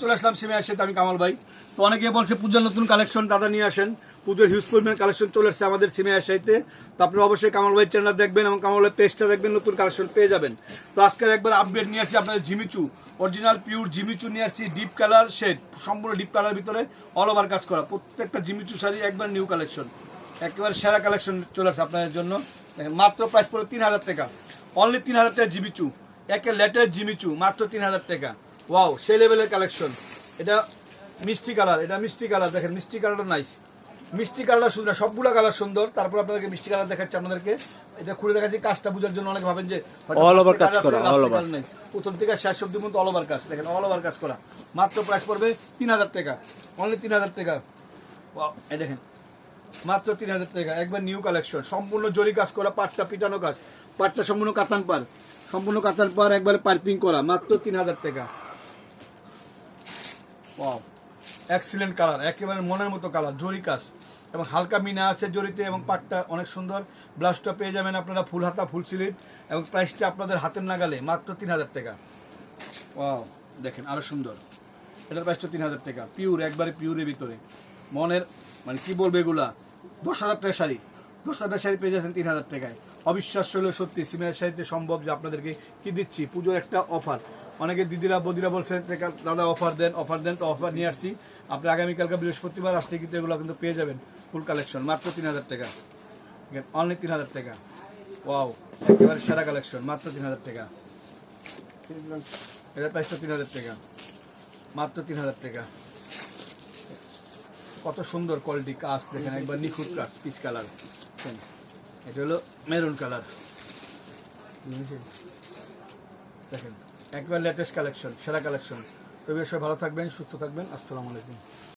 চলে আসলাম আমি তো বলছে পূজার নতুন কালেকশন দাদা নিয়ে আসেন। পুজোর হিউজ কালেকশন চলে আসছে আমাদের অবশ্যই দেখবেন পেজটা দেখবেন, নতুন কালেকশন পেয়ে যাবেন। তো একবার আপডেট নিয়ে আসছি আপনাদের জিমিচু অরিজিনাল পিওর জিমিচু নিয়ে আসছি ডিপ কালার শেড সম্পূর্ণ ডিপ কালার ভিতরে অল ওভার কাজ করা। প্রত্যেকটা জিমিচু শাড়ি একবার নিউ কালেকশন একেবারে সেরা কালেকশন চলে আসছে আপনাদের জন্য। মাত্র প্রাইস পড়ে তিন হাজার টাকা। অনলি তিন হাজার টাকা জিমিচু একে লেটেস্ট জিমিচু মাত্র তিন হাজার টাকা। ওয়াও সেই লেভেলের কালেকশন এটা মিষ্টি কালার এটা মিষ্টি কালার দেখেন মিষ্টি কালারটা নাইস মিষ্টি কালার সুন্দর সবগুলো কালার সুন্দর। তারপর আপনাদেরকে মিষ্টি কালার দেখাচ্ছি আপনাদেরকে। এটা খুলে দেখাচ্ছি কাজটা বোঝার জন্য অনেক ভাবেন যে over পাঁচটা কাজ করা। প্রথম থেকে শেষ অব্দি পর্যন্ত অল ওভার কাজ দেখেন অল ওভার কাজ করা। মাত্র প্রাইস পড়বে তিন হাজার টাকা। অনলি তিন হাজার টাকা। এই দেখেন মাত্র তিন হাজার টাকা। একবার নিউ কালেকশন সম্পূর্ণ জরি কাজ করা পাটটা পিটানো কাজ। পাটটা সম্পূর্ণ কাতান পার সম্পূর্ণ কাতান পার একবারে পাইপিং করা, মাত্র তিন হাজার টাকা। এক্সিলেন্ট কালার একেবারে মনের মতো কালার জরি কাজ। এবং হালকা মিনা আছে জরিতে এবং পাটটা অনেক সুন্দর। ব্লাউজটা পেয়ে যাবেন আপনারা ফুল হাতা, ফুল স্লিভ এবং প্রাইসটা আপনাদের হাতের নাগালে, মাত্র তিন হাজার টাকা। ওয়াও দেখেন আরও সুন্দর। এটার প্রাইসটা তিন হাজার টাকা। পিওর একবারে পিওরের ভিতরে। মনের মানে কি বলবে এগুলা? দশ হাজার টাকা শাড়ি। দশ হাজার শাড়ি পেয়ে যাচ্ছেন তিন হাজার টাকায়। অবিশ্বাস্য হলেও সত্যি সিমেন্টের শাড়িতে সম্ভব যে আপনাদেরকে কি দিচ্ছি? পুজোর একটা অফার। অনেকে দিদিরা, বদিরা বলছেন দাদা, অফার দেন অফার দেন, তো অফার নিয়ে আসছি। আপনি আগামীকালকে বৃহস্পতিবার আসলে কিন্তু এগুলো কিন্তু পেয়ে যাবেন। ফুল কালেকশন, মাত্র তিন হাজার টাকা। অনলি তিন হাজার টাকা। ওয়াও, একেবারে সেরা কালেকশন, মাত্র তিন হাজার টাকা। এটার প্রাইসটা তিন হাজার টাকা। মাত্র তিন হাজার টাকা। কত সুন্দর কোয়ালিটি কাজ দেখেন, একবার নিখুঁত কাজ পিস কালার এটা হলো মেরুন কালার। দেখেন, একবার লেটেস্ট কালেকশন সেরা কালেকশন তবে সবাই ভালো থাকবেন, সুস্থ থাকবেন। আসসালামু আলাইকুম।